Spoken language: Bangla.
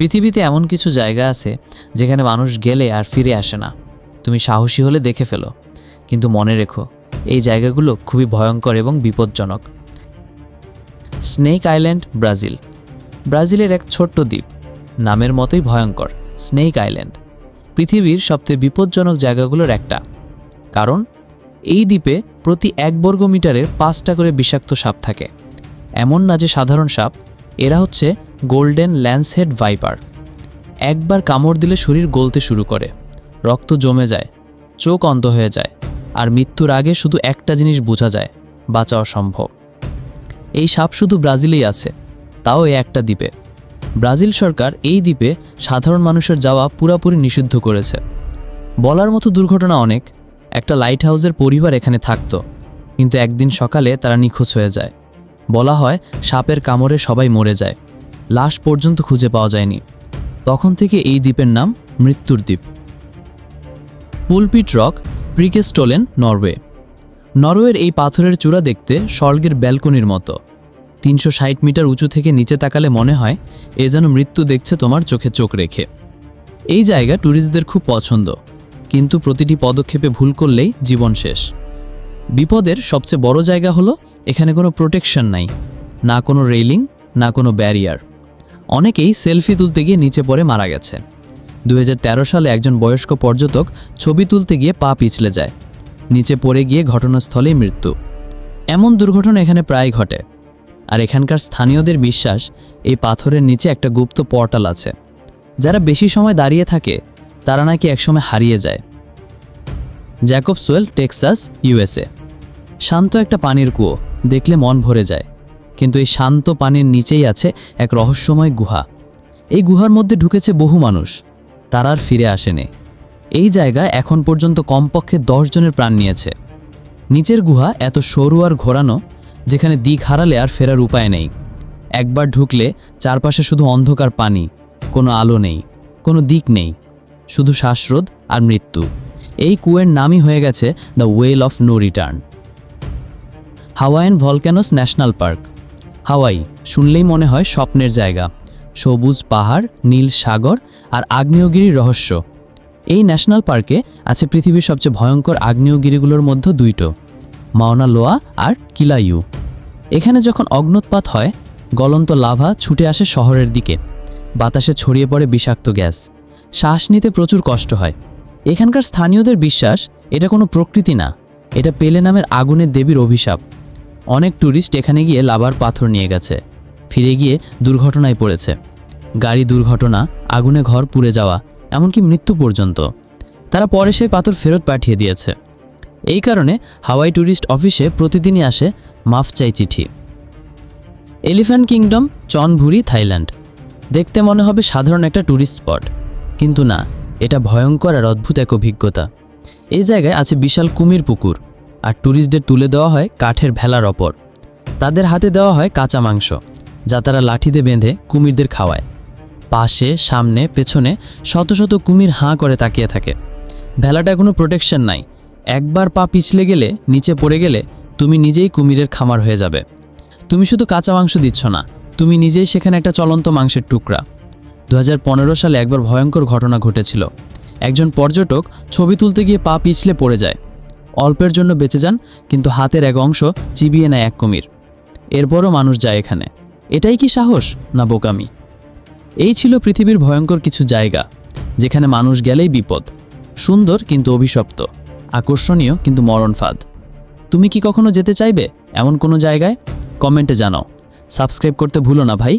পৃথিবীতে এমন কিছু জায়গা আছে যেখানে মানুষ গেলে আর ফিরে আসে না। তুমি সাহসী হলে দেখে ফেলো। কিন্তু মনে রেখো, এই জায়গাগুলো খুবই ভয়ঙ্কর এবং বিপজ্জনক। Snake Island, Brazil. ব্রাজিলের এক ছোট্ট দ্বীপ। নামের মতোই ভয়ঙ্কর, স্নেক আইল্যান্ড। পৃথিবীর সবচেয়ে বিপজ্জনক জায়গাগুলোর একটা। কারণ, এই দ্বীপে প্রতি এক বর্গ মিটারের পাঁচটা করে বিষাক্ত সাপ থাকে। এমন না যে সাধারণ সাপ এরা হচ্ছে গোল্ডেন ল্যান্সহেড ভাইপার। একবার কামড় দিলে শরীর গলতে শুরু করে, রক্ত জমে যায়, চোখ অন্ধ হয়ে যায়, আর মৃত্যুর আগে শুধু একটা জিনিস বোঝা যায়, বাঁচা অসম্ভব। এই সাপ শুধু ব্রাজিলেই আছে, তাও এই একটা দ্বীপে। ব্রাজিল সরকার এই দ্বীপে সাধারণ মানুষের যাওয়া পুরাপুরি নিষিদ্ধ করেছে। বলার মতো দুর্ঘটনা অনেক, একটা লাইট হাউসের পরিবার এখানে থাকতো, কিন্তু একদিন সকালে তারা নিখোঁজ হয়ে যায়। বলা হয়, সাপের কামড়ে সবাই মরে যায়। লাশ পর্যন্ত খুঁজে পাওয়া যায়নি। তখন থেকে এই দ্বীপের নাম মৃত্যুর দ্বীপ। Pulpit Rock, Preikestolen, Norway. নরওয়ের এই পাথরের চূড়া দেখতে স্বর্গের ব্যালকনির মতো। তিনশো ষাট মিটার উঁচু থেকে নিচে তাকালে মনে হয়, এ যেন মৃত্যু দেখছে তোমার চোখে চোখ রেখে। এই জায়গা ট্যুরিস্টদের খুব পছন্দ। কিন্তু প্রতিটি পদক্ষেপে ভুল করলেই জীবন শেষ। বিপদের সবচেয়ে বড় জায়গা হলো এখানে কোনো প্রোটেকশন নাই, না কোনো রেইলিং না কোনো ব্যারিয়ার অনেকেই সেলফি তুলতে গিয়ে নিচে পড়ে মারা গেছে। দু হাজার তেরো সালে একজন বয়স্ক পর্যটক ছবি তুলতে গিয়ে পা পিছলে যায়। নিচে পড়ে গিয়ে ঘটনাস্থলেই মৃত্যু। এমন দুর্ঘটনা এখানে প্রায় ঘটে। আর এখানকার স্থানীয়দের বিশ্বাস, এই পাথরের নিচে একটা গুপ্ত পর্টাল আছে। যারা বেশি সময় দাঁড়িয়ে থাকে, তারা নাকি একসময় হারিয়ে যায়। Jacob's Well, Texas, USA. শান্ত একটা পানির কুয়ো, দেখলে মন ভরে যায়। কিন্তু এই শান্ত পানির নিচেই আছে এক রহস্যময় গুহা। এই গুহার মধ্যে ঢুকেছে বহু মানুষ। তারা আর ফিরে আসেনি। এই জায়গা এখন পর্যন্ত কমপক্ষে দশ জনের প্রাণ নিয়েছে। নিচের গুহা এত সরু আর ঘোরানো, যেখানে দিক হারালে আর ফেরার উপায় নেই। একবার ঢুকলে চারপাশে শুধু অন্ধকার পানি, কোনো আলো নেই, কোনো দিক নেই, শুধু শ্বাসরোধ আর মৃত্যু। এই কুয়ের নামই হয়ে গেছে the Well of No Return. Hawaiian Volcanoes National Park. Hawaii, শুনলেই মনে হয় স্বপ্নের জায়গা। সবুজ পাহাড়, নীল সাগর আর আগ্নেয়গিরির রহস্য। এই ন্যাশনাল পার্কে আছে পৃথিবীর সবচেয়ে ভয়ঙ্কর আগ্নেয়গিরিগুলোর মধ্যে দুইটো, মাওনা লোয়া আর কিলাইউ। এখানে যখন অগ্নোৎপাত হয়, গলন্ত লাভা ছুটে আসে শহরের দিকে। বাতাসে ছড়িয়ে পড়ে বিষাক্ত গ্যাস। শ্বাস নিতে প্রচুর কষ্ট হয়। এখানকার স্থানীয়দের বিশ্বাস, এটা কোনো প্রকৃতি না। এটা পেলে নামের আগুনের দেবীর অভিশাপ। অনেক ট্যুরিস্ট এখানে গিয়ে লাভার পাথর নিয়ে গেছে। ফিরে গিয়ে দুর্ঘটনায় পড়েছে। গাড়ি দুর্ঘটনা, আগুনে ঘর পুড়ে যাওয়া, এমনকি মৃত্যু পর্যন্ত। তারা পরে সেই পাথর ফেরত পাঠিয়ে দিয়েছে। এই কারণে হাওয়াই ট্যুরিস্ট অফিসে প্রতিদিনই আসে মাফ চাই চিঠি। Elephant Kingdom, Chonburi, Thailand. দেখতে মনে হবে সাধারণ একটা ট্যুরিস্ট স্পট। কিন্তু না এটা ভয়ঙ্কর আর অদ্ভুত এক অভিজ্ঞতা। এই জায়গায় আছে বিশাল কুমির পুকুর, আর ট্যুরিস্টদের তুলে দেওয়া হয় কাঠের ভেলার ওপর। তাদের হাতে দেওয়া হয় কাঁচা মাংস, যা তারা লাঠিতে বেঁধে কুমিরদের খাওয়ায়। পাশে, সামনে, পেছনে শত শত কুমির হাঁ করে তাকিয়ে থাকে। ভেলাটা কোনো প্রোটেকশন নাই। একবার পা পিছলে গেলে, নিচে পড়ে গেলে তুমি নিজেই কুমিরের খামার হয়ে যাবে। তুমি শুধু কাঁচা মাংস দিচ্ছ না, তুমি নিজেই সেখানে একটা চলন্ত মাংসের টুকরা। দু হাজার পনেরো সালে একবার ভয়ঙ্কর ঘটনা ঘটেছিল। একজন পর্যটক ছবি তুলতে গিয়ে পা পিছলে পড়ে যায়। অল্পের জন্য বেঁচে যান, কিন্তু হাতের এক অংশ চিবিয়ে নেয় এক কুমির। এরপরও মানুষ যায় এখানে। এটাই কি সাহস না বোকামি? এই ছিল পৃথিবীর ভয়ঙ্কর কিছু জায়গা, যেখানে মানুষ গেলেই বিপদ। সুন্দর কিন্তু অভিশপ্ত, আকর্ষণীয় কিন্তু মরণ ফাঁদ। তুমি কি কখনো যেতে চাইবে এমন কোনো জায়গায়? কমেন্টে জানাও। সাবস্ক্রাইব করতে ভুলো না ভাই।